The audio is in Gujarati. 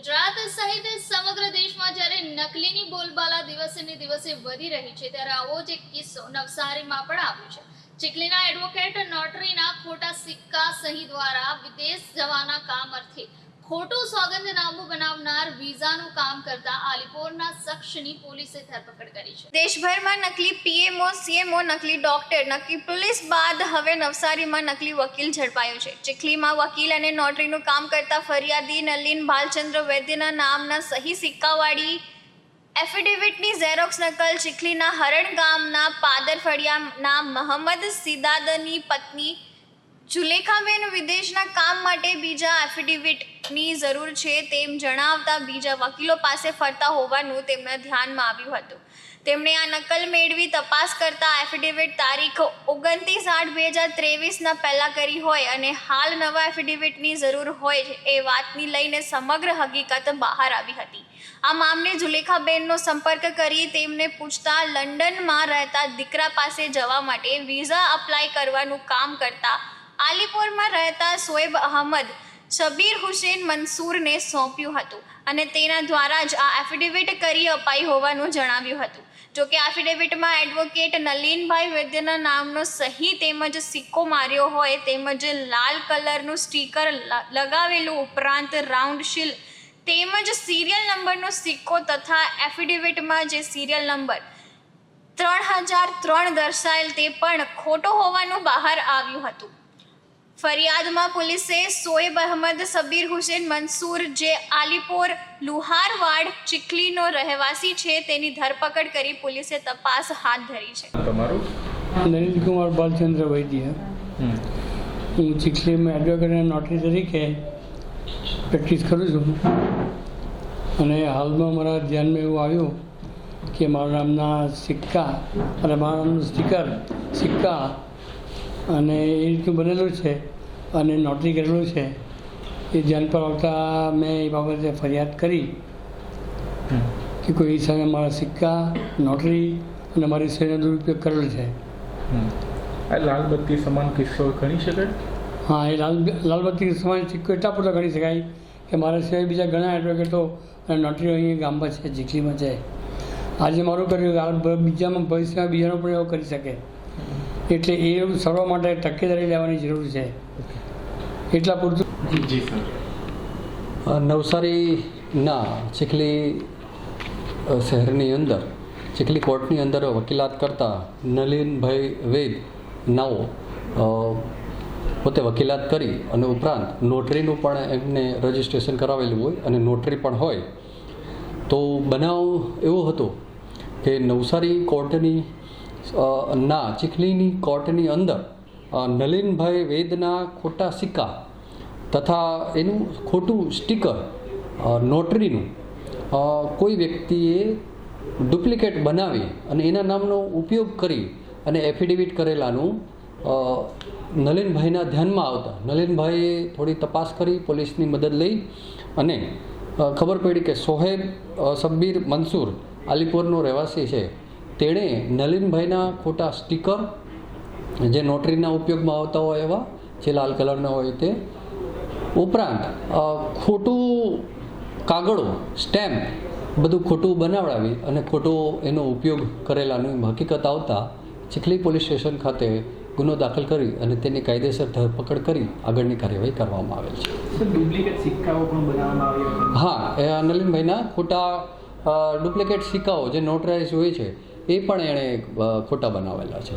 ગુજરાત સહિત સમગ્ર દેશમાં જ્યારે નકલીની બોલબાલા દિવસે ને દિવસે વધી રહી છે, ત્યારે આવો જ એક કિસ્સો નવસારીમાં પણ આવ્યો છે. ચીખલીના એડવોકેટ નોટરીના ખોટા સિક્કા સહી દ્વારા વિદેશ જવાના કામ અર્થે ખોટું સોગંદનામું બનાવનાર વિઝાનું કામ કરતા આલીપોરના શખ્સની પોલીસે ધરપકડ કરી છે. દેશભરમાં નકલી પીએમઓ, સીએમઓ, નકલી ડોક્ટર, નકલી પોલીસ બાદ હવે નવસારીમાં નકલી વકીલ ઝડપાયો છે. ચીખલીમાં વકીલ અને નોટરીનું કામ કરતા ફરિયાદી નલિન ભાલચંદ્ર વૈદ્યના નામના સહી સિક્કાવાળી એફિડેવિટની ઝેરોક્સ નકલ ચીખલીના હરણ ગામના પાદર ફળિયાના મહંમદ સિદાદની પત્ની જુલેખાબેન વિદેશના કામ માટે બીજા એફિડેવિટની જરૂર છે તેમ જણાવતા બીજા વકીલો પાસે ફરતા હોવાનું તેમના ધ્યાનમાં આવ્યું હતું. તેમણે આ નકલ મેળવી તપાસ કરતા એફિડેવિટ તારીખ ઓગણત્રીસ આઠ બે હજાર ત્રેવીસના પહેલાં કરી હોય અને હાલ નવા એફિડેવિટની જરૂર હોય એ વાતની લઈને સમગ્ર હકીકત બહાર આવી હતી. આ મામલે જુલેખાબેનનો સંપર્ક કરી તેમને પૂછતા લંડનમાં રહેતા દીકરા પાસે જવા માટે વિઝા અપ્લાય કરવાનું કામ કરતા આલીપોરમાં રહેતા સોએબ અહમદ શબીર હુસેન મંસૂરને સોંપ્યું હતું અને તેના દ્વારા જ આ એફિડેવિટ કરી અપાઈ હોવાનું જણાવ્યું હતું. જોકે એફિડેવિટમાં એડવોકેટ નલીનભાઈ વૈદ્યના નામનો સહી તેમજ સિક્કો માર્યો હોય તેમજ લાલ કલરનું સ્ટીકર લગાવેલું ઉપરાંત રાઉન્ડ શીલ તેમજ સિરિયલ નંબરનો સિક્કો તથા એફિડેવિટમાં જે સિરિયલ નંબર ત્રણ હજાર ત્રણ દર્શાયેલ તે પણ ખોટો હોવાનું બહાર આવ્યું હતું. ફરિયાદમાં પોલીસે સોએબ અહમદ સબીર હુસેન મંસૂર જે આલીપોર લુહારવાડ ચીખલીનો રહેવાસી છે તેની ધરપકડ કરી પોલીસે તપાસ હાથ ધરી છે. તમારું? નરેન્દ્ર બાલચંદ્ર વૈદ્ય. હમ. હું ચીખલીમાં એડવોકેટ અને નોટરી તરીકે પ્રેક્ટિસ કરું છું. અને હાલમાં મારા ધ્યાનમાં એવું આવ્યું કે મારા નામના સિક્કા અને મારા નામનું સ્ટીકર સિક્કા અને એ રીતનું બનેલું છે અને નોટરી કરેલું છે. એ ધ્યાન પર આવતા મેં એ બાબતે ફરિયાદ કરી કે કોઈ સામે મારા સિક્કા નોટરી અને મારી સેનો દુરુપયોગ કરેલો છે. આ લાલબત્તી સમાન કિસ્સો ગણી શકાય? હા એ લાલ લાલબત્તી સમાન સિક્કો એટલા પૂરતો ગણી શકાય કે મારા સિવાય બીજા ઘણા એડવોકેટો અને નોટરીઓ અહીંયા ગામમાં છે ચીખલીમાં છે. આજે મારું કર્યું બીજામાં ભવિષ્યમાં બીજાનો પણ એવો કરી શકે. એટલે એ સર્વ માટે તકેદારી લેવાની જરૂર છે. એટલા પૂરતું? જી સર. નવસારીના ચીખલી શહેરની અંદર ચીખલી કોર્ટની અંદર વકીલાત કરતા નલિનભાઈ વૈદ નાઓ પોતે વકીલાત કરી અને ઉપરાંત નોટરીનું પણ એમને રજિસ્ટ્રેશન કરાવેલું હોય અને નોટરી પણ હોય. તો બનાવ એવો હતો કે નવસારી કોર્ટની ના, ચીખલીની કોર્ટની અંદર નલિનભાઈ વેદના ખોટા સિક્કા તથા એનું ખોટું સ્ટીકર નોટરીનું કોઈ વ્યક્તિએ ડુપ્લિકેટ બનાવી અને એના નામનો ઉપયોગ કરી અને એફિડેવિટ કરેલાનું નલિનભાઈના ધ્યાનમાં આવતા. નલિનભાઈએ થોડી તપાસ કરી, પોલીસની મદદ લઈ અને ખબર પડી કે સોહેબ સબ્બીર મંસૂર આલીપુરનો રહેવાસી છે. તેણે નલિનભાઈના ખોટા સ્ટીકર જે નોટરીના ઉપયોગમાં આવતા હોય એવા જે લાલ કલરના હોય તે ઉપરાંત ખોટું કાગળો સ્ટેમ્પ બધું ખોટું બનાવડાવી અને ખોટો એનો ઉપયોગ કરેલાની હકીકત આવતા ચીખલી પોલીસ સ્ટેશન ખાતે ગુનો દાખલ કરી અને તેની કાયદેસર ધરપકડ કરી આગળની કાર્યવાહી કરવામાં આવેલ છે. હા નલિનભાઈના ખોટા ડુપ્લિકેટ સિક્કાઓ જે નોટરાઇઝ હોય છે એ પણ એણે ખોટા બનાવેલા છે.